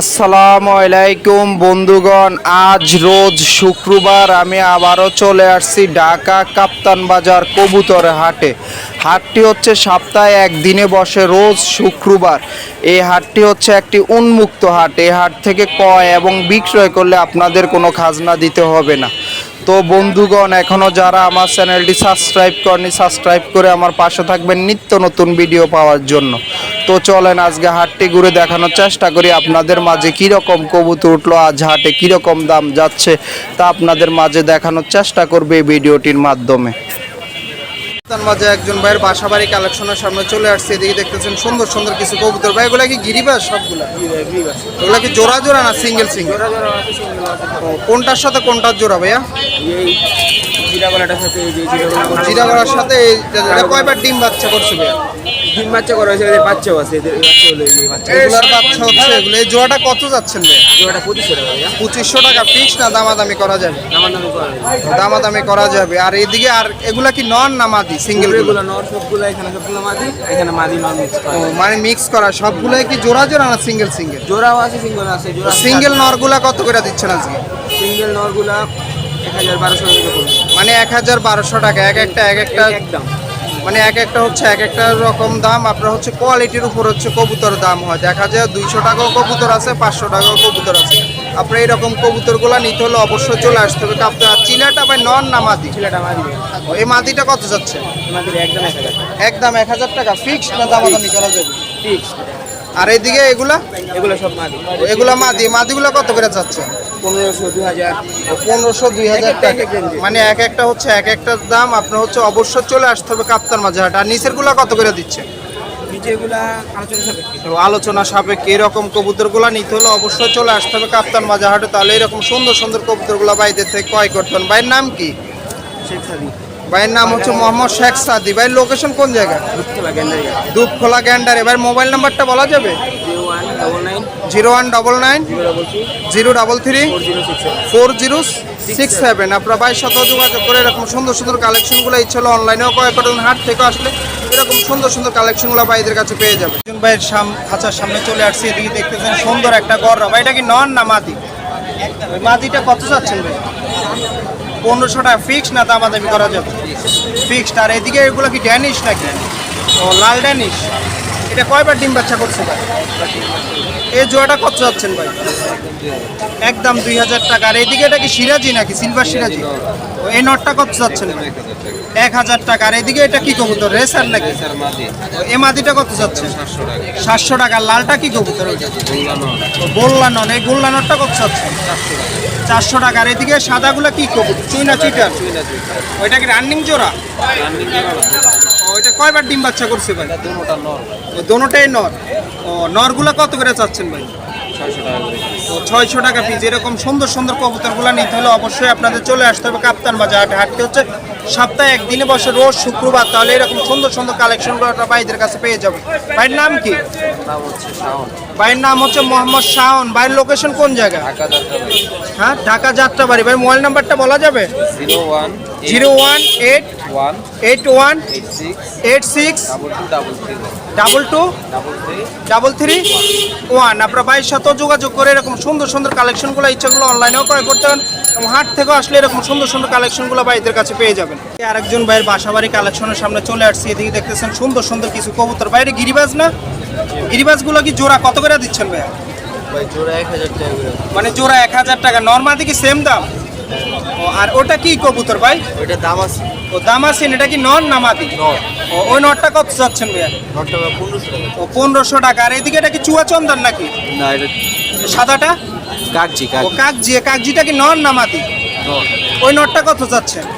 আসসালামু আলাইকুম বন্ধুগণ, আজ রোজ শুক্রবার আমি আবারও চলে আসছি ঢাকা কাপ্তান বাজার কবুতর হাটে। হাটটি হচ্ছে সপ্তাহে একদিনে বসে রোজ শুক্রবার। এই হাটটি হচ্ছে একটি উন্মুক্ত হাট। এই হাট থেকে কয় এবং বিক্রয় করলে আপনাদের কোনো খাজনা দিতে হবে না। তো বন্ধুগণ এখনও যারা আমার চ্যানেলটি সাবস্ক্রাইব করেনি, সাবস্ক্রাইব করে আমার পাশে থাকবেন নিত্য নতুন ভিডিও পাওয়ার জন্য। তো চলেন আজকে হাটটি ঘুরে দেখানোর চেষ্টা করি, আপনাদের মাঝে কীরকম কবুতর উঠল, আজ হাটে কীরকম দাম যাচ্ছে তা আপনাদের মাঝে দেখানোর চেষ্টা করবে এই ভিডিওটির মাধ্যমে। তার মাঝে একজন ভাইয়ের বাসা বাড়ি কালেকশনের সামনে চলে আসছে। এদিকে দেখতেছেন সুন্দর সুন্দর কিছু কবুতর। ভাই এগুলা কি গিরিবাস সবগুলা? এগুলা কি জোড়া জোড়া না সিঙ্গেল সিঙ্গেল কোনটার সাথে কোনটার জোড়া ভাইয়া? জিরাগোলাটার সাথে যে সাথে কয়বার ডিম বাচ্চা করছে ভাইয়া? ডিম বাচ্চা করা হয়েছে এদের বাচ্চাও আছে এদের বাচ্চা হলো এই বাচ্চা। এগুলার বাচ্চা হচ্ছে এগুলো। এই জোড়াটা কত যাচ্ছেন জোড়াটা পঁচিশশো টাকা ভাইয়া। পঁচিশশো টাকা ফিক্স না দামাদামি করা যাবে? নামে করা হয়েছে দামাদামি করা যাবে। আর এইদিকে আর এগুলা কি নন না মাদি সিঙ্গেল এগুলো নর সবগুলো এখানে সবগুলো মাদি এখানে মাদি নর মিক্স করা মানে মিক্স করা। সবগুলাই কি জোড়া জোড়া না সিঙ্গেল সিঙ্গেল জোড়াও আছে সিঙ্গেল আছে জোড়া সিঙ্গেল নরগুলা কত করে দিচ্ছেন আজকে? সিঙ্গেল নরগুলা এক হাজার বারোশো টাকা মানে এক হাজার বারোশো টাকা এক একটা এক একটা একদম। মানে এক একটা হচ্ছে এক একটা রকম দাম আপনার হচ্ছে কোয়ালিটির উপর হচ্ছে কবুতর দাম হয়। দেখা যায় দুইশো টাকাও কবুতর আছে পাঁচশো টাকাও কবুতর আছে। আপনার এইরকম কবুতরগুলো নিতে হলে অবশ্যই চলে আসতে হবে। আপনার চিলাটা বা নন না মাদি চিলাটা মাদি এই মাদিটা কত যাচ্ছে? একদম এক হাজার টাকা। ফিক্সড না দামাদামি করা যাবে? ফিক্স আর এইদিকে এগুলা? এগুলো সব মাদি। এগুলা মাদি। মাদিগুলো কত করে যাচ্ছে? পনেরোশো দু হাজার পনেরোশো দুই হাজার টাকা। মানে এক একটা হচ্ছে এক একটা দাম আপনার হচ্ছে অবশ্যই চলে আসতে হবে কাপ্তার মাঝে হাট আর নিচেরগুলা কত করে দিচ্ছে? নিচেগুলা আলোচনা সাপেক্ষে। তো আলোচনা সাপেক্ষে এরকম কবুতরগুলো নিতে হলে অবশ্যই চলে আসতে হবে কাপ্তান মাঝে হাটে তাহলে এরকম সুন্দর সুন্দর কবুতরগুলো বাইদের থেকে ক্রয় করতেন ভাইয়ের নাম কি? শেখ সাদি ভাইয়ের নাম হচ্ছে মোহাম্মদ শেখ সাদি। ভাইয়ের লোকেশন কোন জায়গা দুপখোলা গ্যান্ডারে। ভাইয়ের মোবাইল নাম্বারটা বলা যাবে? Zero one double nine, zero double three, four zero six seven. আপনার ভাইয়ের সাথে যোগাযোগ করে এরকম সুন্দর সুন্দর কালেকশনগুলো ইচ্ছে হলো অনলাইনেও ক্রয় করুন। হাট থেকে আসলে এরকম সুন্দর সুন্দর কালেকশনগুলো ভাইদের কাছে পেয়ে যাবে। একজন ভাইয়ের সাম খাঁচার সামনে চলে আসছে, এদিকে দেখতেছেন সুন্দর একটা গররা। ভাই, এটা কি নন না মাদি? মাদিটা কত যাচ্ছেন ভাই? পনেরোশো টাকা ফিক্স না দামাদামি করা যাবে? ফিক্সড আর এদিকে এগুলো কি ড্যানিশ নাকি? ও, লাল ড্যানিশ এটা কয়বার ডিম বাচ্চা করছে? এই জোয়াটা কত যাচ্ছেন ভাই? একদম দুই হাজার টাকা। আর এইদিকে এটা কি সিরাজি নাকি? সিলভার সিরাজি? এই নটটা কত যাচ্ছেন এক হাজার টাকা। আর এদিকে এটা কি কবুতর? রেসার নাকি? এ মাদিটা কত যাচ্ছে? সাতশো টাকা। লালটা কি কবুতর? গোল্লা নন। এই গোল্লা নটটা কত যাচ্ছে? চারশো টাকা। আর এদিকে সাদাগুলো কি কবুতর? চুইনা চিটার? ওইটা কি রানিং জোড়া? ওইটা কয়বার ডিম বাচ্চা করছে ভাই? দোনোটাই নর। নরগুলো কত করে চাচ্ছেন ভাই? ও ছয়শো টাকা পিস এরকম সুন্দর সুন্দর কবুতরগুলো নিতে হলে অবশ্যই আপনাদের চলে আসতে হবে কাপ্তান বাজার হাটে। হাটতে হচ্ছে সপ্তাহে একদিনে বসে রোজ শুক্রবার। তাহলে এরকম সুন্দর সুন্দর কালেকশনগুলো আপনার ভাইদের কাছে পেয়ে যাবে ভাইয়ের নাম কি? ভাইয়ের নাম হচ্ছে মোহাম্মদ শাহন ভাইয়ের লোকেশন কোন জায়গা? হ্যাঁ ঢাকা যাত্রাবাড়ি। ভাই মোবাইল নাম্বারটা বলা যাবে? Zero one zero one eight one eight one eight six double two double three one আপনার ভাইয়ের সাথেও যোগাযোগ করে এরকম সুন্দর সুন্দর কালেকশনগুলো ইচ্ছাগুলো অনলাইনেও ক্রয় করতে পারেন এবং হাট থেকেও আসলে এরকম সুন্দর সুন্দর কালেকশনগুলো ভাইদের কাছে পেয়ে যাবেন। আরেকজন ভাইয়ের বাসাবাড়ি কালেকশনের সামনে চলে আসছি এদিকে দেখতেছেন সুন্দর সুন্দর কিছু কবুতর। বাইরে গিরিবাজ না? গিরিবাজগুলো কি জোড়া কত করে দিচ্ছেন ভাইয়া? ভাই জোড়া এক হাজার টাকা মানে জোড়া এক হাজার টাকা। নর্মাদি কি সেম দাম? ও আর ওটা কি কবুতর ভাই? ওটা দাম আছে ও দাম আছে এটা কি নন না মাদি? ও ওই নটটা কত চাচ্ছেন ভাইয়া? নটটা পনেরোশো টাকা। ও পনেরোশো টাকা। আর এদিকে এটা কি চুয়া চন্দন নাকি? না এটা সাদাটা? কাকজি ও কাক কাকজি কাকজিটা কি নন না মাদি? ওই নটটা কত যাচ্ছে এটা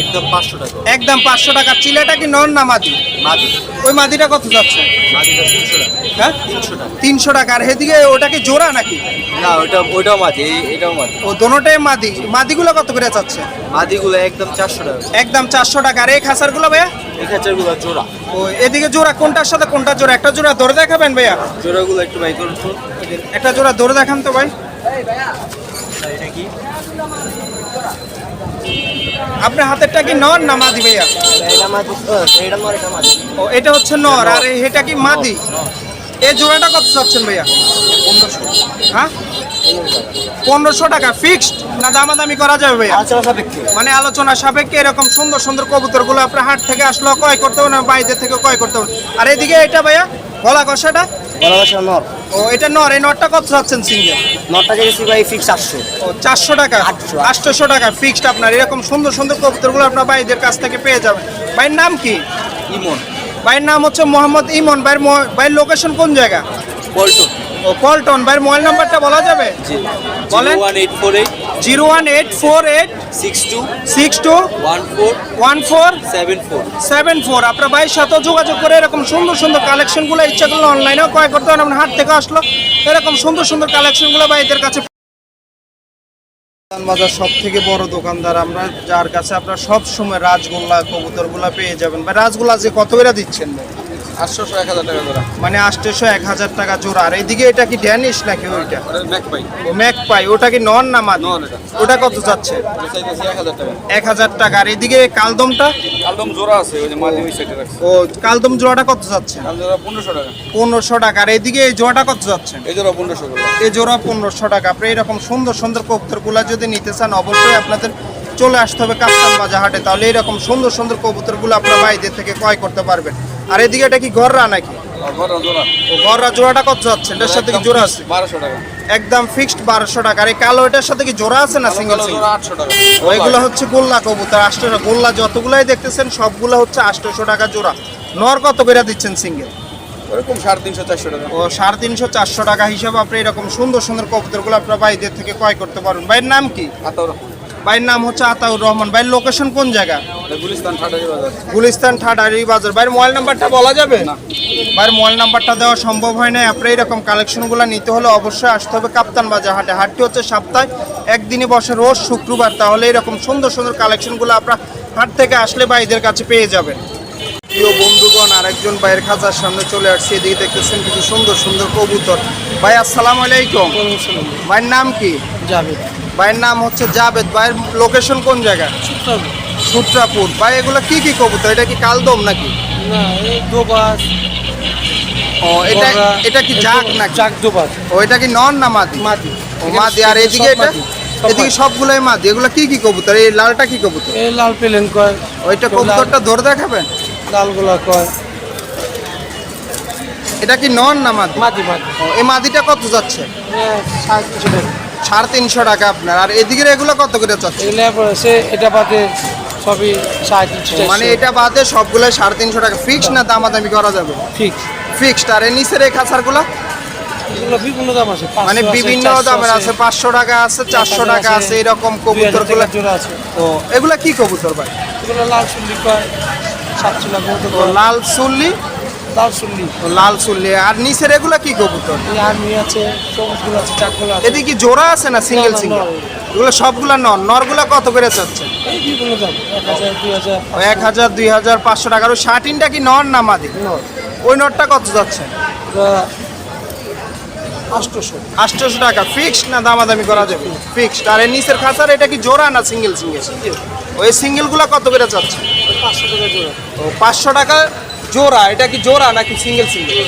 একদম পাঁচশো টাকা। একদম পাঁচশো টাকা। চিলাটা কি নন না মাদি? মাদি। ওই মাদিটা কত যাচ্ছে? মাদিটা তিনশো টাকা। হ্যাঁ? তিনশো টাকা। তিনশো টাকা। আর এদিকে ওটা কি জোড়া নাকি? না ওইটা ওইটাও মাদি এটাও মাদি। ও দোনোটাই মাদি। মাদিগুলো কত করে যাচ্ছে? মাদিগুলো একদম চারশো টাকা। একদম চারশো টাকা। আর এই খাসারগুলো ভাইয়া? এই খাঁচারগুলো জোড়া। ও এদিকে জোড়া কোনটার সাথে কোনটা জোড়া? একটা জোড়া ধরে দেখাবেন ভাইয়া? জোড়াগুলো একটু করুন একটা জোড়া ধরে দেখান তো ভাই। এটা কি? আপনার হাতেরটা কি নন না মাদি ভাইয়া? নর ও এটা হচ্ছে নর আর এটা কি মাদি? এই জোড়াটা কত চাচ্ছেন ভাইয়া? পনেরোশো হ্যাঁ? পনেরোশো টাকা ফিক্সড না দামাদামি করা যাবে ভাইয়া? সাপেক্ষে। মানে আলোচনা সাপেক্ষে এরকম সুন্দর সুন্দর কবুতরগুলো আপনার হাট থেকে আসলো ক্রয় করতে হবে না বাইরে থেকে ক্রয় করতে হবে? আর এদিকে এটা ভাইয়া গলা কষাটা ভালোবাসা নর। ও এটা নর এই নরটা কত চাচ্ছেন সিঙ্গেল নরটা গেছি ভাই ফিক্স আটশো। ও চারশো টাকা? আটশো। আটশোশো টাকা ফিক্সড আপনার। এরকম সুন্দর সুন্দর কবুতরগুলো আপনার ভাইদের কাছ থেকে পেয়ে যাবেন। ভাইয়ের নাম কি? ইমন। ভাইয়ের নাম হচ্ছে মোহাম্মদ ইমন। ভাইয়ের মো- ভাইয়ের লোকেশন কোন জায়গা? পল্টন। ও পল্টন ভাইয়ের মোবাইল নাম্বারটা বলা যাবে? জি। বলেন। One eight four eight. Zero one eight four eight. Six two. Six two. One four. One four. Seven four. Seven four. আপনার ভাইয়ের সাথে যোগাযোগ করে এরকম সুন্দর সুন্দর কালেকশনগুলো ইচ্ছা করলে অনলাইনেও ক্রয় করতে পারেন। আপনার হাট থেকে আসলো। এরকম সুন্দর সুন্দর কালেকশনগুলো ভাইদের কাছে বাজার সব থেকে বড় দোকানদার আমরা যার কাছে আপনার সব সময় রাজগোল্লা কবুতরগুলা পেয়ে যাবেন। বা রাজগোল্লা যে কত করে দিচ্ছেন ভাই? আটশোশো এক হাজার টাকা মানে আটশোশো এক হাজার টাকা জোড়া। আর এইদিকে এটা কি ড্যানিশ নাকি ওইটা? ওটা ম্যাক পাই। ও ম্যাক পাই। ওটা কি নন না মাদি। ওটা কত যাচ্ছে? এক হাজার টাকা। আর এদিকে কালদমটা? কালদম জোড়া আছে ওই যে মাঝে ওই সাইডে রাখছে ও কালদম জোড়াটা কত যাচ্ছে? জোড়া পনেরোশো টাকা। পনেরোশো টাকা। আর এদিকে এই জোড়াটা কত যাচ্ছে? এই জোড়া পনেরোশো এই জোড়া পনেরোশো টাকা। আপনি এরকম সুন্দর সুন্দর কবুতরগুলো যদি নিতে চান অবশ্যই আপনাদের চলে আসতে হবে কাপ্তান বাজার হাটে। তাহলে এরকম সুন্দর সুন্দর কবুতরগুলো আপনার বাইদের থেকে ক্রয় করতে পারবেন। আর এদিকে এটা কি ঘররা নাকি? বড় ঘররা জোড়াটা কত যাচ্ছে? এটার সাথে কি জোড়া আছে? বারোশো টাকা। একদম ফিক্সড বারোশো টাকা। আর এই কালো এটার সাথে কি জোড়া আছে না সিঙ্গেল আটশো ওইগুলো হচ্ছে গোল্লা কবুতর গোল্লা যতগুলাই দেখতেছেন সবগুলো হচ্ছে আটশোশো টাকা জোড়া। নর কত করে দিচ্ছেন সিঙ্গেল ওরকম সাড়ে তিনশো চারশো টাকা। ও সাড়ে তিনশো চারশো টাকা হিসাবে আপনি এরকম সুন্দর সুন্দর কবুতরগুলো আপনার ভাইদের থেকে ক্রয় করতে পারবেন ভাইয়ের নাম কি? ভাইয়ের নাম হচ্ছে আতাউর রহমান। ভাইয়ের লোকেশন কোন জায়গা? গুলিস্তান ঠাডারি বাজার। ভাইয়ের মোবাইল নাম্বারটা বলা যাবে? না। ভাইয়ের মোবাইল নাম্বারটা দেওয়া সম্ভব হয় না আপনি এরকম কালেকশনগুলো নিতে হলে অবশ্যই আসতে হবে কাপ্তান বাজার হাটে। হাটটি হচ্ছে সপ্তাহে একদিনে বসে রোজ শুক্রবার। তাহলে এরকম সুন্দর সুন্দর কালেকশনগুলো আপনার হাট থেকে আসলে ভাইদের কাছে পেয়ে যাবেন। প্রিয় বন্ধুগণ আরেকজন ভাইয়ের খাঁচার সামনে চলে আসছে। এদিকে দেখতেছেন কিছু সুন্দর সুন্দর কবুতর। ভাই আসসালামু আলাইকুম। ভাইয়ের নাম কি? যাবে ভাইয়ের নাম হচ্ছে জাবেদ। ভাইয়ের লোকেশন কোন জায়গা সূত্রাপুর। ভাই এগুলো কি কি কবুতর? এটা কি কালদম নাকি? না এই দোবাস। ও এটা এটা কি জাক নাকি? জাক দোবাস। ও এটা কি নন না মাদি? মাটি ও মাদি। আর এদিকে এটা? এদিকে সবগুলোই মাদি। এগুলো কি কি কবুতর? এই লালটা কি কবুতর? এই লাল পেলেন কয়। ওইটা কবুতরটা ধরে দেখাবেন? লালগুলা কয়। এটা কি নন না মাদি? মাটি মাটি ও এই মাদিটা কত যাচ্ছে? সাড়ে তিনশো টাকা সাড়ে তিনশো টাকা আপনার। আর এদিকে এগুলো কত করে যাচ্ছে এগুলো পড়েছে এটা বাদে সবই সাড়ে তিনশো টাকা মানে এটা বাদে সবগুলো সাড়ে তিনশো টাকা। ফিক্স না দামাদামি করা যাবে? ফিক্স ফিক্সড আর এর নিচের এই খাঁচারগুলো? এগুলো বিভিন্ন দাম আছে মানে বিভিন্ন দামের আছে। পাঁচশো টাকা আছে চারশো টাকা আছে এরকম কবুতরগুলো আছে। ও এগুলা কি কবুতর ভাই? এগুলো লাল কয়। ও লাল চুল্লি? লাল চুল্লি। লাল চুল্লি। আর নিচের এগুলা কি কবুতর? আর্মি আছে সবুজগুলো আছে চাকগুলো আছে। এদিকে কি জোড়া আছে না সিঙ্গেল সিঙ্গেল এগুলো সবগুলা নর। নরগুলা কত করে চাচ্ছে? এক হাজার দুই হাজার। পাঁচশো টাকার ওই শার্টিনটা কি নর না মাদি? ওই নটটা কত যাচ্ছে? আষ্টশো টাকা। ফিক্সড না দামাদামি করা যাবে ফিক্সড আর এর নিচের খাঁচার এটা কি জোড়া না সিঙ্গেল সিঙ্গেল ওই সিঙ্গেলগুলা কত করে চাচ্ছে? পাঁচশো টাকা জোড়া। ও পাঁচশো টাকা জোড়া এটা কি জোড়া নাকি সিঙ্গেল সিঙ্গেল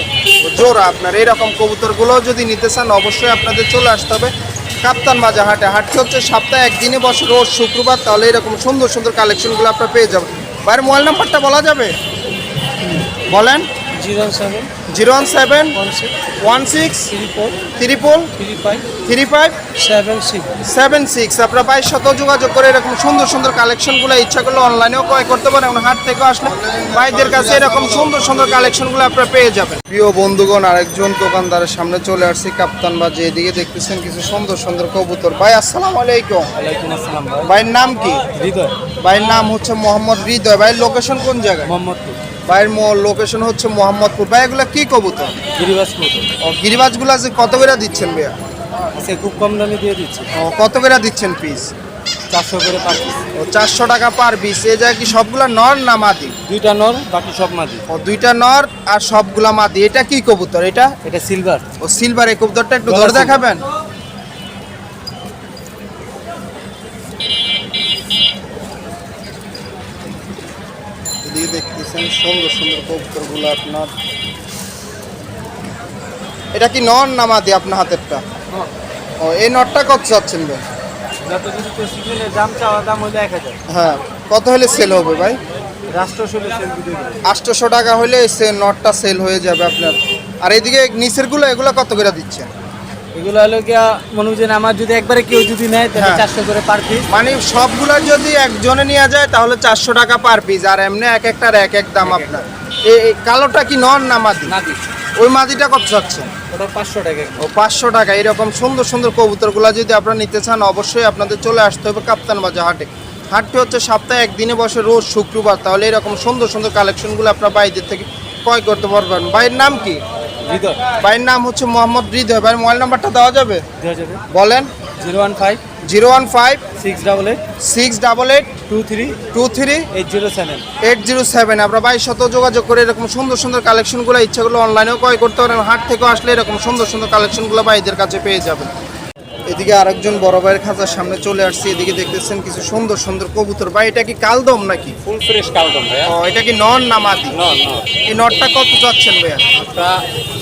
জোড়া আপনার এইরকম কবুতরগুলো যদি নিতে চান অবশ্যই আপনাদের চলে আসতে হবে। কাপ্তান বাজার হাটে হাটটি হচ্ছে সপ্তাহে একদিনে বসে রোজ শুক্রবার তাহলে এরকম সুন্দর সুন্দর কালেকশনগুলো আপনার পেয়ে যাবেন। বাইরের মোবাইল নাম্বারটা বলা যাবে? বলেন। Zero seven zero one seven one six four triple three five three five seven six. Seven six আপনার বাইশ শত যোগাযোগ করে এরকম সুন্দর সুন্দর কালেকশনগুলো ইচ্ছা করলে অনলাইনেও ক্রয় করতে পারেন এবং হাট থেকে আসলে ভাইদের কাছে এরকম সুন্দর সুন্দর কালেকশনগুলো আপনারা পেয়ে যাবেন। প্রিয় বন্ধুগণ আরেকজন দোকানদারের সামনে চলে আসছি কাপ্তান বাজে। এদিকে দেখতেছেন কিছু সুন্দর সুন্দর কবুতর। ভাই আসসালাম আলাইকুম। ভাইয়ের নাম কি? হৃদয়। ভাইয়ের নাম হচ্ছে মোহাম্মদ হৃদয়। ভাইয়ের লোকেশন কোন জায়গায়? মোহাম্মদপুর। ভাইয়ের লোকেশন হচ্ছে মোহাম্মদপুর। ভাই এগুলো কি কবুতর? গিরিবাসপুর ও গিরিবাজগুলো যে কত করে দিচ্ছেন ভাইয়া? আজকে খুব কম দামে দিয়ে দিচ্ছি। ও কত করে দিচ্ছেন পিস চারশো করে পার পিস ও চারশো টাকা পার পিস এ যায় কি সবগুলা নর না মাদি? দুইটা নর বাকি সব মাদি। ও দুইটা নর আর সবগুলা মাদি। এটা কি কবুতর এটা? এটা সিলভার ও সিলভার এই কবুতরটা একটু ধরে দেখাবেন? এদিকে দেখতেছেন সুন্দর সুন্দর কবুতরগুলো আপনার। এটা কি নন না মাদি আপনার হাতেরটা? ও এই নটটা কত চাচ্ছেন ভাই? হ্যাঁ কত হলে সেল হবে ভাই? রাষ্ট্র সেল হবে। আটশোশো টাকা হলে সে নটটা সেল হয়ে যাবে আপনার। আর এদিকে নিচেরগুলো এগুলো কত করে দিচ্ছে এগুলো হলো গিয়া মনে আমার যদি একবারে কেউ যদি নেয় তাহলে হ্যাঁ। চারশো করে পার পিস মানে সবগুলা যদি একজনে নিয়ে যায় তাহলে চারশো টাকা পার পিস আর এমনি এক একটার এক এক দাম আপনার। এই কালোটা কি নন না মাদি? নাকি ওই মাদিটা কত চাচ্ছেন ওটা পাঁচশো টাকা। ও পাঁচশো টাকা। এরকম সুন্দর সুন্দর কবুতরগুলো যদি আপনারা নিতে চান অবশ্যই আপনাদের চলে আসতে হবে কাপ্তান বাজার হাটে। হাটটি হচ্ছে সপ্তাহে একদিনে বসে রোজ শুক্রবার। তাহলে এরকম সুন্দর সুন্দর কালেকশনগুলো আপনার বাইরের থেকে ক্রয় করতে পারবেন। ভাইয়ের নাম কি? হৃদয়। ভাইয়ের নাম হচ্ছে মোহাম্মদ হৃদয়। ভাইয়ের মোবাইল নাম্বারটা দেওয়া যাবে? দেওয়া যাবে। বলেন। Zero one five. Zero one five. Six double eight. Six double eight. Two three. Two three. Eight zero seven. Eight zero seven. আপনার বাইশ শত যোগাযোগ করে এরকম সুন্দর সুন্দর কালেকশনগুলো ইচ্ছাগুলো অনলাইনেও ক্রয় করতে পারেন। হাট থেকেও আসলে এরকম সুন্দর সুন্দর কালেকশনগুলো ভাইদের কাছে পেয়ে যাবেন। এদিকে আরেকজন বড় ভাইয়ের খাঁচার সামনে চলে আসছে এদিকে দেখতেছেন কিছু সুন্দর সুন্দর কবুতর। ভাই এটা কি কালদম নাকি? ফুল ফ্রেশ কালদম ভাইয়া। ও এটা কি নন না মাদি? নন এই নটটা কত চাচ্ছেন ভাইয়া?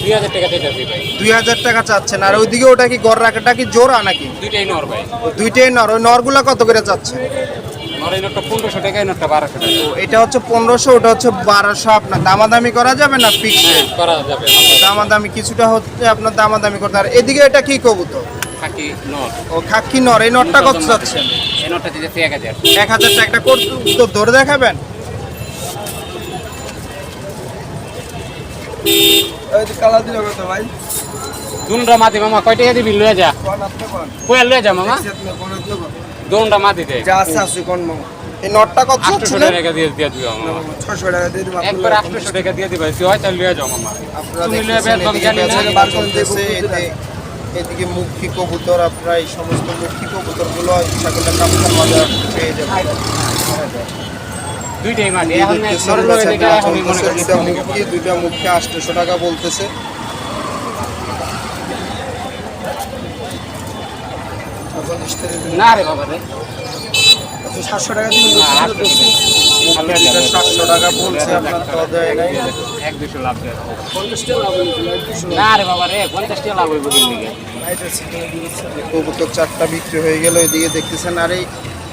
দুই হাজার টাকা দিতে ভাই। দুই হাজার টাকা চাচ্ছেন। আর ওইদিকে ওটা কি গড় রাখাটা কি জোড়া নাকি? দুইটাই নর ভাই। দুইটাই নর। ওই নরগুলা কত করে চাচ্ছে নোটটা নোটটা এটা হচ্ছে পনেরোশো ওটা হচ্ছে বারোশো। আপনার দামাদামি করা যাবে না ফিক্স করা যাবে। দামাদামি কিছুটা হচ্ছে আপনার দামাদামি করতে আর এদিকে এটা কি কবুতর? থাকি নর ও খাক্কি নর এই নটটা কত চাচ্ছেন এই নোটটা দিতেছি এক হাজার এক হাজার টাকা একটা কোট তো ধরে দেখাবেন? দুনটা মাতি মামা কয় টাকা দিবি? লয়ে যা। কয়া লয়ে যা মামা? দুনটা মাতি দে। এই নটটা কত আটশোশো চাচ্ছিলেন টাকা দিয়ে দিয়ে দিও মামা। একবার আটশোশো টাকা দিয়ে দিবা তুই হয় তাহলে লয়ে যাও মামা। আপনারা তুমি লয়ে এদিকে জানি না, কেনা বারো এতে- এদিকে মুখী কবুতর আপনারা এই সমস্ত মুখী কবুতরগুলো ইচ্ছা করলে বাজার পেয়ে যাবেন। করি দুইটা মুখী দুইটা মুখী আটশোশো টাকা বলতেছে। না রে বাবা রে। সাতশো টাকা দিন সাতশো টাকা বলছে আপনার তো দেয় নাই। এক দুশো লাভ দেয়। না রে বাবা রে লাভ হইব কিন্তু কবুতর চারটা বিক্রি হয়ে গেল এদিকে দেখতেছেন আর এই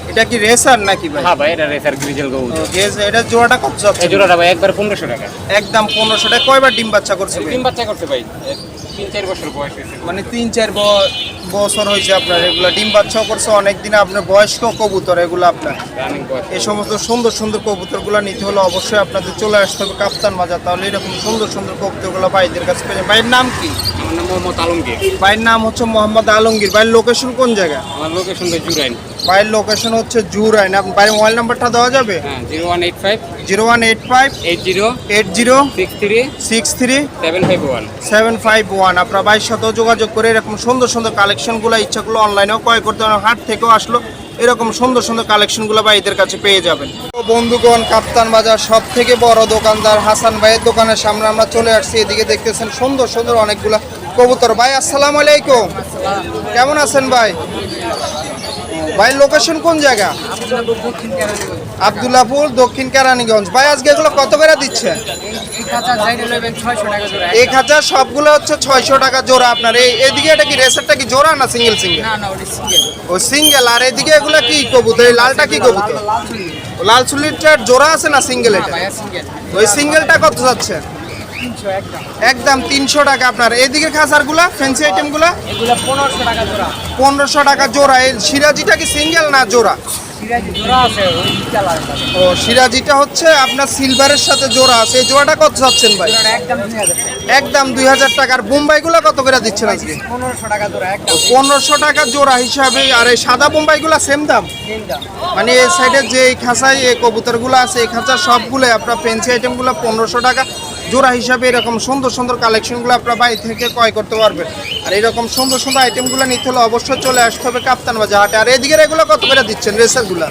এটা কি রেসার নাকি ভাই? হ্যাঁ ভাই এটা রেসার গ্রিজেল গৌ রেস- এটা জোড়াটা কত যাচ্ছে? এই জোড়াটা ভাই একবার পনেরোশো টাকা। একদম পনেরোশো টাকা। কয়বার ডিম বাচ্চা করছে? তিন বাচ্চা করছে ভাই তিন চার বছর বয়স হয়েছে। মানে তিন চার ব- বছর হয়েছে আপনার এগুলো ডিম বাচ্চাও করছে অনেকদিন আপনার বয়স্ক কবুতর এগুলো আপনার এই সমস্ত সুন্দর সুন্দর কবুতরগুলো নিতে হলে অবশ্যই আপনাদের চলে আসতে হবে কাপ্তান বাজার তাহলে এরকম সুন্দর সুন্দর কবুতরগুলো ভাইদের কাছে। ভাইয়ের নাম কি নাম মোহাম্মদ আলমগীর। ভাইয়ের নাম হচ্ছে মোহাম্মদ আলমগীর। ভাইয়ের লোকেশন কোন জায়গা আমার লোকেশন জুরাইন। ভাইয়ের লোকেশন হচ্ছে জুরাইন। আপনার ভাইয়ের মোবাইল নাম্বারটা দেওয়া যাবে? হ্যাঁ zero one eight five zero one eight five eight zero eight zero six three six three seven five one seven five one আপনার ভাইয়ের সাথেও যোগাযোগ করে এরকম সুন্দর সুন্দর কালেকশনগুলো ইচ্ছাগুলো অনলাইনেও ক্রয় করতে পারেন। হাট থেকেও আসলো। এরকম সুন্দর সুন্দর কালেকশনগুলো ভাইদের কাছে পেয়ে যাবেন। বন্ধুগণ, কাপ্তান বাজার সব থেকে বড় দোকানদার হাসান ভাইয়ের দোকানের সামনে আমরা চলে আসছি। এদিকে দেখতেছেন সুন্দর সুন্দর অনেকগুলা কবুতর। ভাই, আসসালামু আলাইকুম। কেমন আছেন ভাই? ভাই লোকেশন কোন জায়গা? আবদুল্লাপুর দক্ষিণ কেরানীগঞ্জ। ভাই আজকে এগুলো কত করে দিচ্ছে? এক হাজার সবগুলো হচ্ছে ছয়শো টাকা জোড়া আপনার। এই এদিকে এটা কি রেসারটা কি জোড়া না সিঙ্গেল সিঙ্গেল ও সিঙ্গেল আর এদিকে এগুলা কি কবুতর? এই লালটা কি কবুতর? লাল চুলিটার জোড়া আছে না সিঙ্গেল এটা? ওই সিঙ্গেলটা কত যাচ্ছে? একদম। তিনশো টাকা আপনার। এদিকে খাসারগুলা ফ্যান্সি আইটেমগুলা পনেরোশো টাকা জোড়া। পনেরোশো টাকা জোড়া। এই সিরাজিটা কি সিঙ্গেল না জোড়া? ও সিরাজিটা হচ্ছে আপনার সিলভারের সাথে জোড়া আছে। এই জোড়াটা কত যাচ্ছেন ভাই? একদম দুই হাজার টাকার বোম্বাইগুলো কত করে দিচ্ছেন আজকে? পনেরোশো টাকা জোড়া হিসাবে। আর এই সাদা বোম্বাইগুলো সেম দাম? দাম। মানে এই সাইডে যে এই খাঁচায় এই কবুতরগুলো আছে এই খাঁচার সবগুলো আপনার ফেন্সি আইটেমগুলো পনেরোশো টাকা। জোড়া হিসাবে এরকম সুন্দর সুন্দর কালেকশনগুলো আপনার বাড়ি থেকে ক্রয় করতে পারবেন। আর এরকম সুন্দর সুন্দর আইটেমগুলো নিতে হলে অবশ্যই চলে আসতে হবে কাপ্তান বাজার হাটে। আর এদিকে এগুলো কত করে দিচ্ছেন রেসারগুলো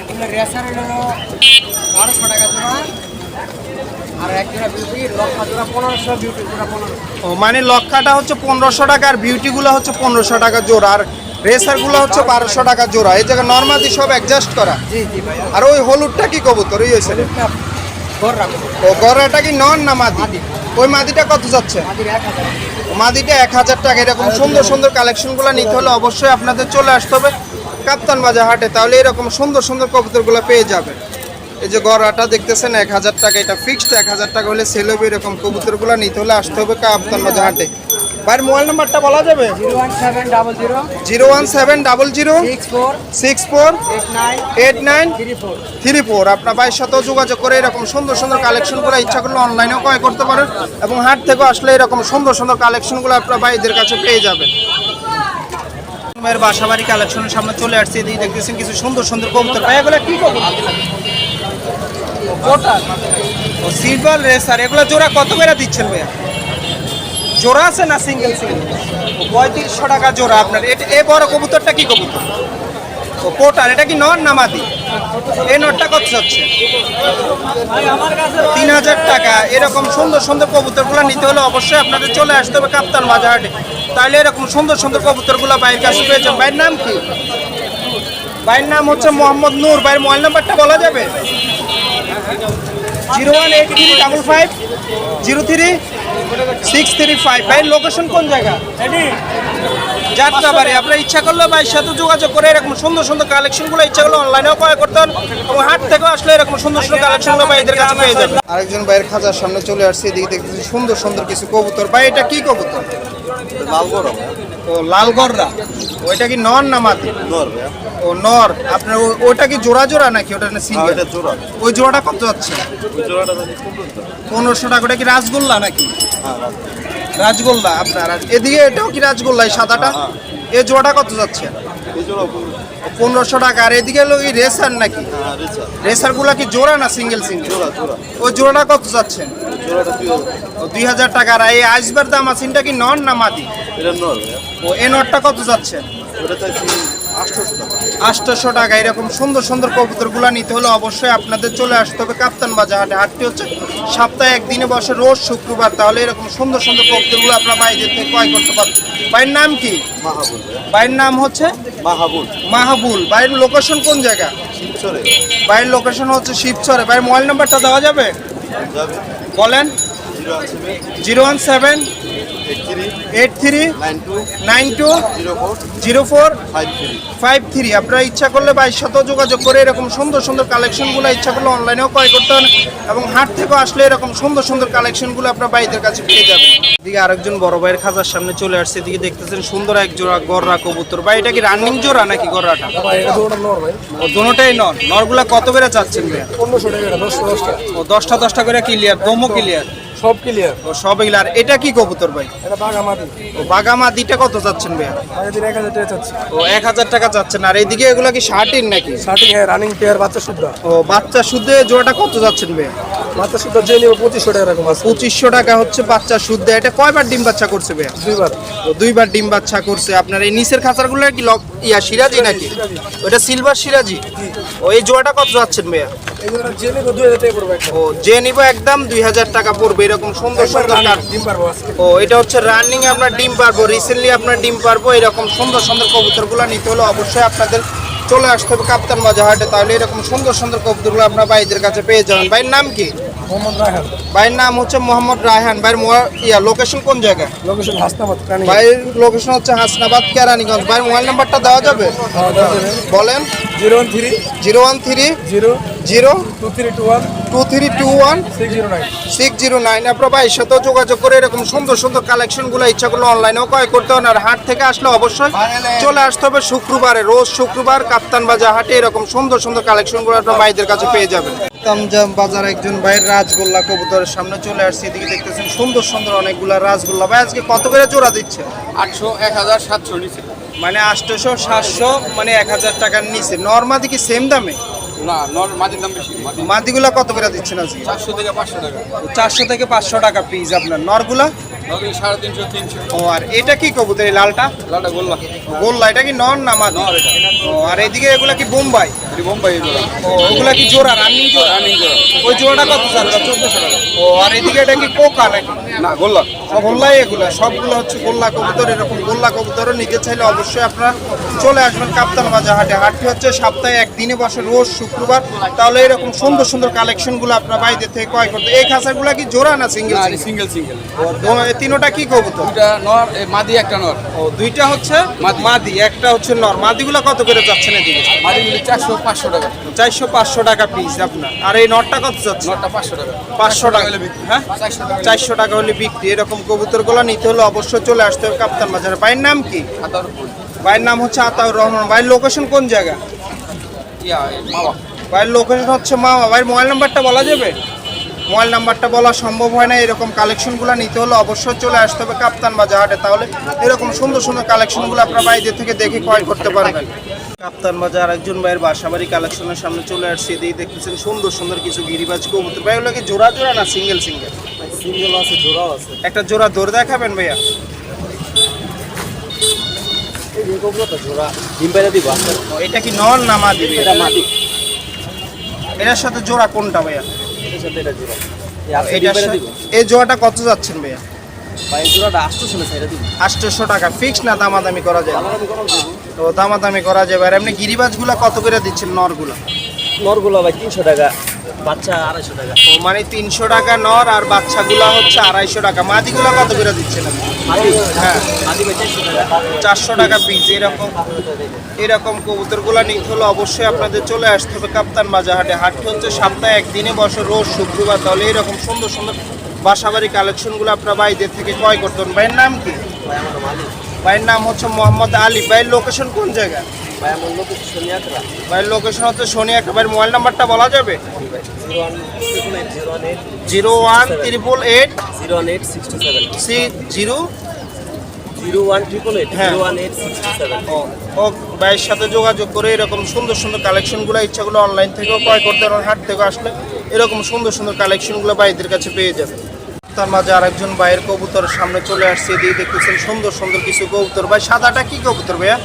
ও মানে লক্ষাটা হচ্ছে পনেরোশো টাকা আর বিউটিগুলো হচ্ছে পনেরোশো টাকা জোড়া আর রেসারগুলো হচ্ছে বারোশো টাকা জোড়া। এই জায়গায় নর্মালি সব অ্যাডজাস্ট করা। আর ওই হলুদটা কি কবুতর? ওই হয়েছে ও কি নন না মাদি? ওই মাদিটা কত যাচ্ছে? মাদিটা এক হাজার টাকা। এরকম সুন্দর সুন্দর কালেকশনগুলো নিতে হলে অবশ্যই আপনাদের চলে আসতে হবে কাপ্তান বাজার হাটে। তাহলে এরকম সুন্দর সুন্দর কবুতরগুলো পেয়ে যাবেন। এই যে গড়াটা দেখতেছেন এক হাজার টাকা। এটা ফিক্সড এক হাজার টাকা হলে সেল হবে। এরকম কবুতরগুলো নিতে হলে আসতে হবে কাপ্তান বাজার হাটে। ভাইয়ের মোবাইল নাম্বারটা বলা যাবে? Zero one seven double zero six four eight nine three four আপনার ভাইয়ের সাথেও যোগাযোগ করে এরকম সুন্দর সুন্দর কালেকশনগুলো ইচ্ছা করলে অনলাইনেও ক্রয় করতে পারেন এবং হাট থেকেও আসলে এরকম সুন্দর সুন্দর কালেকশনগুলো আপনার ভাইদের কাছে পেয়ে যাবেন। ভাইয়ের বাসাবাড়ি কালেকশনের সামনে চলে আসছে এদিকে দেখতেছেন কিছু সুন্দর সুন্দর কবুতর। ভাই এগুলো কি কবুতর? সিলভার রেসার এগুলো জোড়া কত করে দিচ্ছেন ভাইয়া? জোড়া আছে না সিঙ্গেল সিঙ্গেল পঁয়ত্রিশশো টাকা জোড়া আপনার। এটা এ বড় কবুতরটা কি কবুতর? ও, পোটার, এটা কি নর না মাদি? এই নটটা কত যাচ্ছে তিন হাজার টাকা। এরকম সুন্দর সুন্দর কবুতরগুলো নিতে হলে অবশ্যই আপনাদের চলে আসতে হবে কাপ্তান বাজারহাটে। তাহলে এরকম সুন্দর সুন্দর কবুতরগুলো বাইরের কাছে পেয়েছেন। ভাইয়ের নাম কি? ভাইয়ের নাম হচ্ছে মোহাম্মদ নূর। ভাইয়ের মোবাইল নাম্বারটা বলা যাবে? Zero one eight three double five zero three six three five. ভাই লোকেশন কোন জায়গা? যাত্রাবাড়ি। আপনার ইচ্ছা করলে ভাইয়ের সাথে যোগাযোগ করে এরকম সুন্দর সুন্দর কালেকশনগুলো ইচ্ছা করলে অনলাইনেও ক্রয় করতেন এবং হাট থেকেও আসলে এরকম সুন্দর সুন্দর কালেকশনগুলো ভাইদের কাছে পেয়ে যাবেন। আরেকজন ভাইয়ের খাঁচার সামনে চলে আসছে এদিকে দেখতেছি সুন্দর সুন্দর কিছু কবুতর। ভাই এটা কি কবুতর? ও লালগড়রা ওইটা কি নর না মাতি ও নর। আপনার ওটা কি জোড়া জোড়া নাকি? ওটা না সিঙ্গেল ওই জোড়াটা কত যাচ্ছে? পনেরোশো টাকা। ওটা কি রাসগোল্লা নাকি? হ্যাঁ রাজগোল্লা। আপনার এদিকে এটাও কি রাজগোল্লা এই সাদাটা? এ জোড়াটা কত যাচ্ছে? পনেরোশো। টাকা। আর এদিকে হলো এই রেসার নাকি? রেসার। গুলা কি জোড়া না সিঙ্গেল সিঙ্গেল ওই জোড়াটা কত যাচ্ছেন দুই হাজার। টাকা। আর এই আইসবার দাম আছেনটা কি নন না মাদি ও এ নটটা কত যাচ্ছে? আটশোশো টাকা। এরকম সুন্দর সুন্দর কবুতরগুলো নিতে হলে অবশ্যই আপনাদের চলে আসতে হবে কাপ্তান বাজার হাটে হাটটি হচ্ছে সপ্তাহে একদিনে বসে রোজ শুক্রবার তাহলে এরকম সুন্দর সুন্দর কবুতরগুলো আপনার বাইরে থেকে ক্রয় করতে পারবেন। বাইরের নাম কি? বাইরের নাম হচ্ছে? মাহাবুল। মাহবুল। বাইরের লোকেশন কোন জায়গা? শিবচরে বাইরের লোকেশন হচ্ছে শিবচরে বাইরের মোবাইল নাম্বারটা দেওয়া যাবে? বলেন। Zero one seven eight three nine two zero four five three আপনারা ইচ্ছা করলে বাইশ সাথেও যোগাযোগ করে এরকম সুন্দর সুন্দর কালেকশনগুলো ইচ্ছা করলে অনলাইনেও ক্রয় করতে পারেন এবং হাট থেকেও আসলে এরকম সুন্দর সুন্দর কালেকশনগুলো আপনার ভাইদের কাছে পেয়ে যাবেন। এদিকে আরেকজন বড় ভাইয়ের খাঁচার সামনে চলে আসছে এদিকে দেখতেছেন সুন্দর এক জোড়া গররা কবুতর। ভাই এটা কি রানিং জোড়া নাকি গররাটা? ও দুটোটাই নর। নরগুলা কত করে চাচ্ছেন দশটা ও দশটা দশটা করে ক্লিয়ার দমও ক্লিয়ার সব ক্লিয়ার ও সব ক্লিয়ার এটা কি কবুতর ভাই? এটা বাঘ ও বাগামা দিটা কত চাচ্ছেন ভাই এক হাজার টাকা চাচ্ছি। ও এক হাজার টাকা চাচ্ছেন আর এইদিকে এগুলা কি শার্টিন নাকি? হ্যাঁ রানিং পেয়ার বাচ্চা শুদ্ধ। ও বাচ্চা শুদ্ধে জোড়াটা কত যাচ্ছেন ভাইয়া? বাচ্চা শুদ্ধ যে নিবে পঁচিশশো টাকা এরকম আছে। পঁচিশশো টাকা হচ্ছে বাচ্চা শুদ্ধ। এটা কয়বার ডিম বাচ্চা করছে ভাইয়া? দুইবার। দুইবার ডিম বাচ্চা করছে। আপনার এই নিচের খাঁচারগুলো কি লক ইয়া সিরাজি নাকি? ওটা সিলভার সিরাজি? ও এই জোড়াটা কত যাচ্ছেন ভাইয়া? ও যে নিব একদম দুই হাজার টাকা পড়বে এরকম সুন্দর সুন্দর পারব ও এটা হচ্ছে রানিং আপনার ডিম পারব। রিসেন্টলি আপনার ডিম পারব এরকম সুন্দর সুন্দর কবুতরগুলো নিতে হলে অবশ্যই আপনাদের চলে আসতে হবে কাপ্তান বাজার হাটে তাহলে এরকম সুন্দর সুন্দর কবুতরগুলো আপনার ভাইদের কাছে পেয়ে যাবেন। ভাইয়ের নাম কি? ভাইয়ের নাম হচ্ছে মোহাম্মদ রায়হান। ভাইয়ের মোবাইল ইয়া লোকেশন কোন জায়গা লোকেশন হাসনাবাদ ভাইয়ের লোকেশন হচ্ছে হাসনাবাদ কেরানীগঞ্জ। ভাইয়ের মোবাইল নাম্বারটা দেওয়া যাবে। বলেন। Zero one three zero one three zero zero two three two one two three two one six zero nine six zero nine আপনার ভাইয়ের সাথেও যোগাযোগ করে এরকম সুন্দর সুন্দর কালেকশনগুলো ইচ্ছা করলে অনলাইনেও ক্রয় করতে হবে আর হাট থেকে আসলে অবশ্যই চলে আসতে হবে শুক্রবারে রোজ শুক্রবার কাপ্তান বাজার হাটে এরকম সুন্দর সুন্দর কালেকশনগুলো আপনার ভাইদের কাছে পেয়ে যাবেন। তামজাম বাজার একজন ভাইয়ের রাজগোল্লা কবুতরের সামনে চলে আসছে এদিকে দেখতেছেন সুন্দর সুন্দর অনেকগুলা রাজগোল্লা। ভাই আজকে কত করে জোড়া দিচ্ছে? আটশো এক হাজার সাতশো নিচে। মানে আটশোশো সাতশো মানে এক হাজার টাকার নিচে। নর্মাদি কি সেম দামে? না নর মাটির দাম বেশি। মাটি মাদিগুলা কত করে দিচ্ছেন আজকে? চারশো থেকে পাঁচশো টাকা। চারশো থেকে পাঁচশো টাকা পিস আপনার। নরগুলা? সাড়ে তিনশো তিনশো। ও আর এটা কি কবুতর এই লালটা? লালটা গোল্লা। গোল্লা এটা কি নন না মাদি নর আর এদিকে এগুলা কি বোম্বাই? বোম্বাই জোড়া। ও ওগুলা কি জোড়া? রানিং জোড়া? রানিং জোড়া। ওই জোড়াটা কত যাচ্ছে চোদ্দশো টাকা। ও আর এদিকে এটা কি কোকা নাকি? না গোল্লা। গোল্লাই এগুলা? সবগুলো হচ্ছে গোল্লা কবুতর এরকম গোল্লা কবুতরও নিতে চাইলে অবশ্যই আপনারা চলে আসবেন কাপ্তান বাজার হাটে। হাটটি হচ্ছে সপ্তাহে একদিনে বসে রোজ শুক্রবার। তাহলে এরকম সুন্দর সুন্দর কালেকশনগুলো আপনার বাইরে থেকে ক্রয় করতে এই খাঁচাগুলো কি জোড়া না সিঙ্গেল সিঙ্গেল সিঙ্গেল তিনোটা কি কবুতর? দুটা নর মাদি একটা নর। ও দুইটা হচ্ছে মাদি। একটা হচ্ছে নর। মাদিগুলো কত করে যাচ্ছেন এদিকে? মাদি মিলে চারশো পাঁচশো টাকা। চারশো পাঁচশো টাকা পিস আপনার। আর এই নটটা কত যাচ্ছে? নটটা পাঁচশো টাকা। পাঁচশো টাকা। হলে বিক্রি। হ্যাঁ? চারশো টাকা হলে বিক্রি। এরকম কবুতরগুলো নিতে হলে অবশ্যই চলে আসতে হবে কাপ্তান বাজারে। ভাইয়ের নাম কি? ভাইয়ের নাম হচ্ছে আতাউর রহমান। ভাইয়ের লোকেশন কোন জায়গা? ইয়া মামা। ভাইয়ের লোকেশন হচ্ছে মামা। ভাইয়ের মোবাইল নাম্বারটা বলা যাবে? মোবাইল নাম্বারটা বলা সম্ভব হয় না এরকম কালেকশনগুলো নিতে হলে অবশ্যই চলে আসতে হবে কাপ্তান বাজার হাটে তাহলে এরকম সুন্দর সুন্দর কালেকশনগুলো আপনার বাইরে থেকে দেখে ক্রয় করতে পারবেন। কাপ্তান বাজার একজন ভাইয়ের বাসাবাড়ি কালেকশনের সামনে চলে আসছে। এদিকে দেখতেছেন সুন্দর সুন্দর কিছু গিরিবাজ কবুতর। ভাই ওগুলো কি জোড়া জোড়া না সিঙ্গেল সিঙ্গেল সিঙ্গেল আছে জোড়াও আছে। একটা জোড়া দৌড় দেখাবেন ভাইয়া। এটা কি নন না মা দিবে এটা এটার সাথে জোড়া কোনটা ভাইয়া? এটার সাথে এটা জোড়া। এই জোড়াটা কত যাচ্ছেন ভাইয়া? ভাই জোড়াটা দিব। আটশোশো টাকা। ফিক্স না দামাদামি করা যায়? তো দামাদামি করা যাবে আর এমনি গিরিবাজগুলা কত করে দিচ্ছেন? নরগুলা? নরগুলো ভাই তিনশো টাকা। বাচ্চা আড়াইশো টাকা। ও মানে তিনশো টাকা নর আর বাচ্চাগুলা হচ্ছে আড়াইশো টাকা। মাদিগুলা কত করে দিচ্ছেন আপনি? মাটি হ্যাঁ। চারশো টাকা। পিস এরকম। এরকম কবুতরগুলো নিতে হলে অবশ্যই আপনাদের চলে আসতে হবে কাপ্তান বাজার হাটে। হাটটি হচ্ছে সপ্তাহে একদিনে বসে রোজ শুক্রবার। তাহলে এরকম সুন্দর সুন্দর বাসাবাড়ি কালেকশনগুলো আপনার বাইদের থেকে ক্রয় করতেন ভাইয়ের নাম কি? ভাইয়ের নাম হচ্ছে মোহাম্মদ আলী। ভাইয়ের লোকেশন কোন জায়গা ভাইয়ের লোকেশন হচ্ছে সোনিয়া ভাইয়ের মোবাইল নাম্বারটা বলা যাবে? Zero one eight eight triple eight zero one eight six seven six zero zero one triple eight হ্যাঁ। জিরো ওয়ান এইট সেভেন ও ও ভাইয়ের সাথে যোগাযোগ করে এরকম সুন্দর সুন্দর কালেকশনগুলো ইচ্ছাগুলো অনলাইন থেকেও ক্রয় করতে পারেন হাট থেকে আসলে এরকম সুন্দর সুন্দর কালেকশনগুলো ভাইদের কাছে পেয়ে যাবে। তার মাঝে আরেকজন ভাইয়ের কবুতর সামনে চলে আসছে দিয়ে দেখতেছেন সুন্দর সুন্দর কিছু কবুতর। ভাই সাদাটা কি কবুতর ভাইয়া?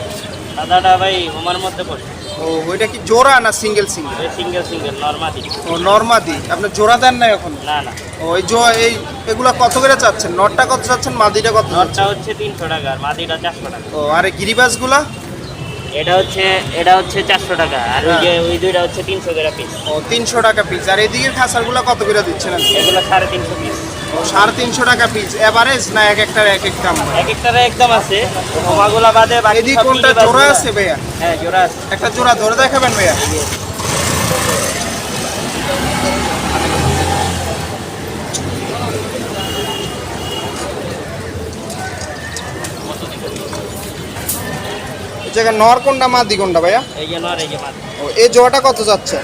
সাদাটা ভাই হোমার মধ্যে পড়ছে ও ওইটা কি জোড়া না single single? Single single normally ও নর্মাদি। আপনার জোড়া দেন না এখন? না না। ওই জো এই এগুলা কত করে চাচ্ছেন? নটটা কত চাচ্ছেন? মাদিটা কত নটটা হচ্ছে তিনশো টাকা আর মাদিটা চারশো টাকা। ও আর এই গিরিবাজগুলা? এটা হচ্ছে এটা হচ্ছে চারশো টাকা আর ওই যে ওই দুইটা হচ্ছে তিনশো করে পিস ও তিনশো টাকা পিস আর এদিকের খাসারগুলা কত করে দিচ্ছেন? এগুলো সাড়ে তিনশো পিস ও সাড়ে তিনশো টাকা পিস এভারেজ না এক একটার এক এক দাম? এক একটার এক দাম আছে। হোমাগুলা বাদে বাকি কোনটা জোড়া আছে ভাইয়া? হ্যাঁ জোড়া আছে। একটা জোড়া ধরে দেখাবেন ভাইয়া? জায়গায় নর কোনটা মাদি কোনটা ভাইয়া? এই যে নর এই যে মাদি ও এই জোড়াটা কত যাচ্ছে?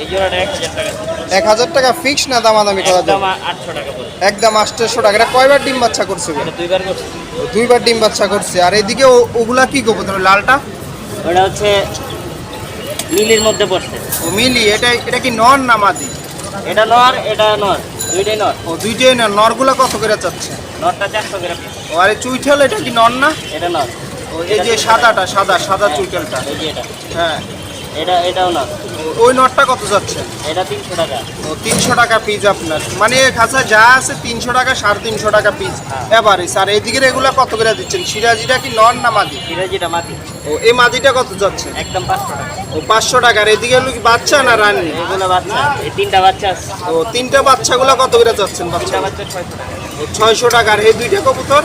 এই জোড়াটা এক হাজার টাকা। এক হাজার টাকা ফিক্স না দামাদামি করা একদম যাবে? আটশো একদম আটশোশো টাকা। এটা কয়বার ডিম বাচ্চা করছে দুইবার ডিম বাচ্চা করছে। আর এদিকে ওগুলা কি কবুতর লালটা? ওটা হচ্ছে মিলির মধ্যে পড়ছে। ও মিলি এটা এটা কি নর না মাদি এটা নর এটা নর। দুইটাই নর। ও দুইটাই না নরগুলা কত করে চাচ্ছে নরটা চারশো করে ও আরে চুইঠাল এটা কি নর না? এটা নর। এই যে সাদাটা সাদা সাদা চুইঠালটা এই যে এটা। হ্যাঁ। এটা এটাও ও- ওই নটটা কত যাচ্ছে? এটা তিনশো টাকা। ও তিনশো টাকা পিস আপনার। মানে খাঁচা যা আছে তিনশো টাকা সাড়ে তিনশো টাকা পিস হ্যাঁ। এবারে আর এইদিকে এগুলা কত করে দিচ্ছেন? সিরাজিটা কি নর না মাদি? সিরাজিটা মাটি ও এই মাদিটা কত যাচ্ছে? একদম পাঁচশো টাকা। ও পাঁচশো টাকা। আর এদিকে কি বাচ্চা না রানি? এগুলো বাচ্চা। এই তিনটা বাচ্চা আছে। ও তিনটা বাচ্চাগুলো কত করে যাচ্ছেন বাচ্চা বাচ্চা ছয়শো টাকা। ছয়শো টাকা আর এই দুইটা কবুতর?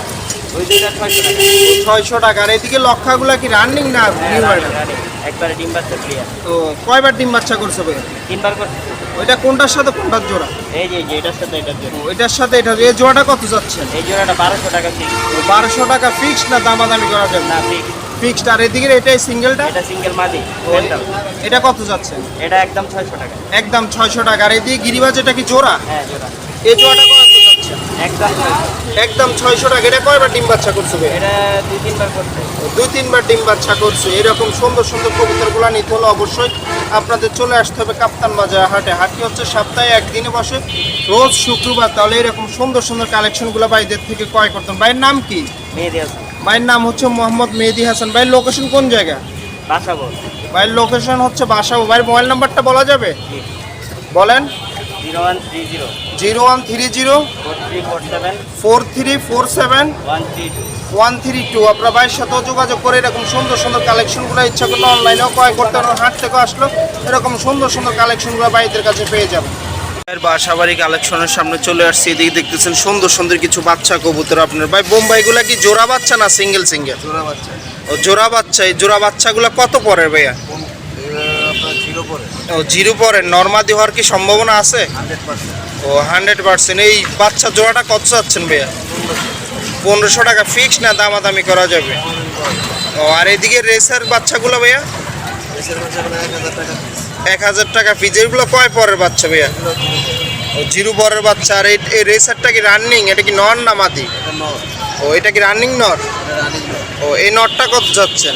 ওই দুইটা ছয়শো টাকা। ও ছয়শো টাকা এদিকে লক্ষাগুলা কি রানিং না রানি। একবারে ডিম বাচ্চা ক্লিয়ার ও কয়বার ডিম বাচ্চা করছে ভাই? তিনবার করছে ওইটা কোনটার সাথে কোনটার জোড়া? এই যে এটার সাথে এটার জন্য এটার সাথে এটা এই জোড়াটা কত যাচ্ছে? এই জোড়াটা বারোশো টাকা ফিক্স বারোশো টাকা ফিক্স না দামাদামি করা যাবে? না ফিক্স ফিক্সড আর এদিকে এটাই সিঙ্গেলটা এটা সিঙ্গেল মাদি এটা কত যাচ্ছে? এটা একদম ছয়শো টাকা। একদম ছয়শো টাকা। আর এদিকে গিরিবাজ এটা কি জোড়া? হ্যাঁ জোড়া। এই জোড়াটা কত একদম 600 একদম ছয়শো টাকা। এটা কয়বার ডিম বাচ্চা করছে ভাই এটা দুই তিনবার করছে দুই তিনবার ডিম বাচ্চা করছে। এরকম সুন্দর সুন্দর কবুতরগুলো নিতে হলে অবশ্যই আপনাদের চলে আসতে হবে কাপ্তান বাজার হাটে। হাটটি হচ্ছে সপ্তাহে একদিনে বসে। রোজ শুক্রবার তাহলে এরকম সুন্দর সুন্দর কালেকশনগুলো বাইদের থেকে ক্রয় করতেন ভাইয়ের নাম কি? মেয়েদের আছে ভাইয়ের নাম হচ্ছে মোহাম্মদ মেহেদি হাসান। ভাইয়ের লোকেশন কোন জায়গা? বাসা বল ভাইয়ের লোকেশন হচ্ছে বাসা ভাইয়ের মোবাইল নাম্বারটা বলা যাবে? বলেন। Zero one three zero. Four three four seven. Four three four seven. One three two. One three two. আপনার ভাইয়ের সাথেও যোগাযোগ করে এরকম সুন্দর সুন্দর কালেকশনগুলো ইচ্ছা করলে অনলাইনেও ক্রয় করতে পারেন হাট থেকে আসলো এরকম সুন্দর সুন্দর কালেকশনগুলো ভাইদের কাছে পেয়ে যাবেন। বাসাবাড়ি কালেকশনের সামনে চলে আসছি এদিকে দেখতেছেন সুন্দর সুন্দর কিছু বাচ্চা কবুতর আপনার। ভাই বোম্বাইগুলা কি জোড়া বাচ্চা না সিঙ্গেল সিঙ্গেল জোড়া বাচ্চা। ও জোড়া বাচ্চা এই জোড়া বাচ্চাগুলো কত পরে ভাইয়া? ও জিরো পরে নর্মাদি হওয়ার কি সম্ভাবনা আছে? ও হান্ড্রেড পার্সেন্ট। এই বাচ্চা জোড়াটা কত চাচ্ছেন ভাইয়া? পনেরোশো টাকা ফিক্স না দামাদামি করা যাবে? ও আর এদিকে রেসার বাচ্চাগুলো ভাইয়া? এক হাজার টাকা পিস এগুলো কয় পরের বাচ্চা ভাইয়া? ও জিরো পরের বাচ্চা। আর এই- রেসারটা কি রানিং এটা কি নর না মাদি? ও এটা কি রানিং নর নর ও এই নটটা কত যাচ্ছেন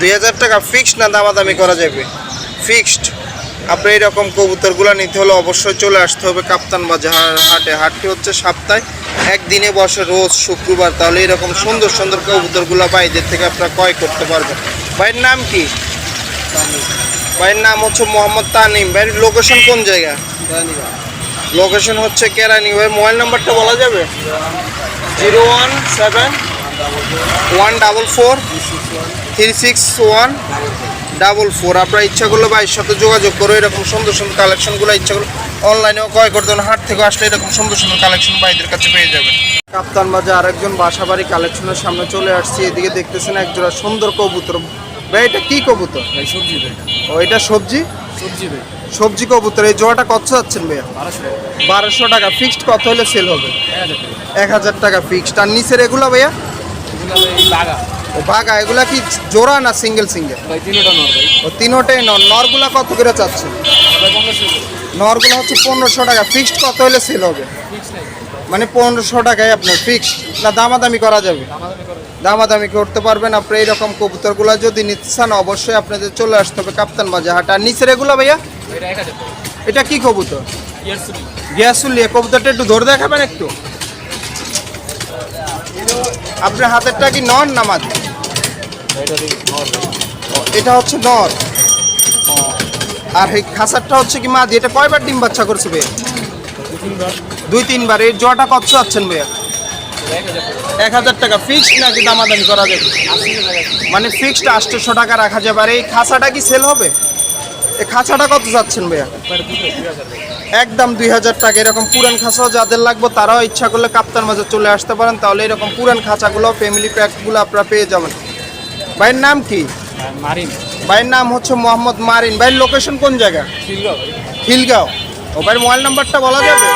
দুই হাজার টাকা। ফিক্সড না দামাদামি করা যাবে? ফিক্সড আপনি এরকম কবুতরগুলো নিতে হলে অবশ্যই চলে আসতে হবে কাপ্তান বাজার হাটে। হাটটি হচ্ছে সপ্তাহে একদিনে বসে রোজ শুক্রবার। তাহলে এরকম সুন্দর সুন্দর কবুতরগুলো বাইরের থেকে আপনারা ক্রয় করতে পারবেন। ভাইয়ের নাম কি? ভাইয়ের নাম হচ্ছে মোহাম্মদ তানিম। ভাইয়ের লোকেশন কোন জায়গা? লোকেশন হচ্ছে কেরানি। ভাই মোবাইল নাম্বারটা বলা যাবে? Zero one seven one double four three six one double four. আপনার ইচ্ছা করলে ভাইয়ের সাথে যোগাযোগ করে এরকম সুন্দর সুন্দর কালেকশনগুলো ইচ্ছা করলে অনলাইনেও ক্রয় করতে পারেন। হাট থেকে আসলে এরকম সুন্দর সুন্দর কালেকশন ভাইদের কাছে পেয়ে যাবেন। কাপ্তান বাজার আরেকজন বাসাবাড়ি কালেকশনের সামনে চলে আসছি। এদিকে দেখতেছেন একজোড়া সুন্দর কবুতর। ভাই এটা কি কবুতর? ভাই সবজি ভাই। ও এটা সবজি? সবজি ভাই। সবজি কবুতর। এই জোড়াটা কত যাচ্ছেন ভাইয়া? বারোশো। টাকা। ফিক্সড কত হলে সেল হবে? এক হাজার টাকা। ফিক্সড আর নিচের এগুলো ভাইয়া? ও বাঘা এগুলা কি জোড়া না সিঙ্গেল সিঙ্গেল ভাই তিনটা নর ভাই। ও তিনোটাই নর। নরগুলা কত করে পনেরোশো নরগুলো হচ্ছে পনেরোশো টাকা। ফিক্সড কত হলে সেল হবে? মানে পনেরোশো টাকায় আপনার ফিক্সড না দামাদামি করা যাবে? দামাদামি করতে পারবেন আপনি। এইরকম কবুতরগুলো যদি নিতে চান অবশ্যই আপনাদের চলে আসতে হবে কাপ্তান বাজার হাট। আর নিচের এগুলো ভাইয়া? এটা কি কবুতর? ইয়ারসুলি। গ্যাসুলিয়ে কবুতরটা একটু ধরে দেখাবেন একটু। আপনার হাতেরটা কি নর না মাঝে এটা হচ্ছে নর। আর এই খাসারটা হচ্ছে কি মাদি? এটা কয়বার ডিম বাচ্চা করছে ভাইয়া? দুই, তিনবার। এই জোয়াটা কত চাচ্ছেন ভাইয়া? এক হাজার টাকা। ফিক্সড নাকি দামাদামি করা যাবে? মানে ফিক্সড আটশোশো টাকা রাখা যাবে। আর এই খাঁচাটা কি সেল হবে? এই খাঁচাটা কত যাচ্ছেন ভাইয়া? একদম দুই হাজার টাকা এরকম পুরান খাঁচাও যাদের লাগবে তারাও ইচ্ছা করলে কাপ্তান মাঝে চলে আসতে পারেন। তাহলে এরকম পুরান খাঁচাগুলো ফ্যামিলি প্যাকগুলো আপনারা পেয়ে যাবেন। ভাইয়ের নাম কি? মারিন। ভাইয়ের নাম হচ্ছে মোহাম্মদ মারিন। ভাইয়ের লোকেশন কোন জায়গা? খিলগাঁও ও ভাইয়ের মোবাইল নাম্বারটা বলা যাবে?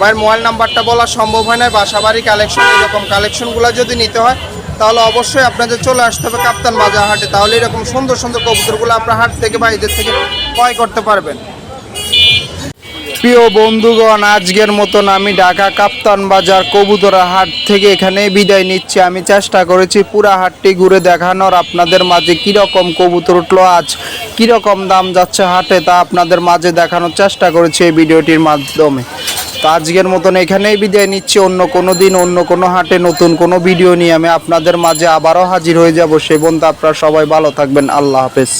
ভাইয়ের মোবাইল নাম্বারটা বলা সম্ভব হয় না বাসা বাড়ি কালেকশন এরকম কালেকশনগুলো যদি নিতে হয় তাহলে অবশ্যই আপনাদের চলে আসতে হবে কাপ্তান বাজার হাটে। তাহলে এরকম সুন্দর সুন্দর কবুতরগুলো আপনার হাট থেকে বা এদের থেকে ক্রয় করতে পারবেন। প্রিয় বন্ধুগণ, আজকের মতন আমি ঢাকা কাপ্তান বাজার কবুতরা হাট থেকে এখানে বিদায় নিচ্ছি। আমি চেষ্টা করেছি পুরা হাটটি ঘুরে দেখানোর। আপনাদের মাঝে কীরকম কবুতর উঠল আজ, কীরকম দাম যাচ্ছে হাটে তা আপনাদের মাঝে দেখানোর চেষ্টা করেছি এই ভিডিওটির মাধ্যমে। তো আজকের মতন এখানেই বিদায় নিচ্ছি। অন্য কোনো দিন, অন্য কোনো হাটে নতুন কোনো ভিডিও নিয়ে আমি আপনাদের মাঝে আবারও হাজির হয়ে যাব। সে বন্ধু আপনারা সবাই ভালো থাকবেন। আল্লাহ হাফেজ।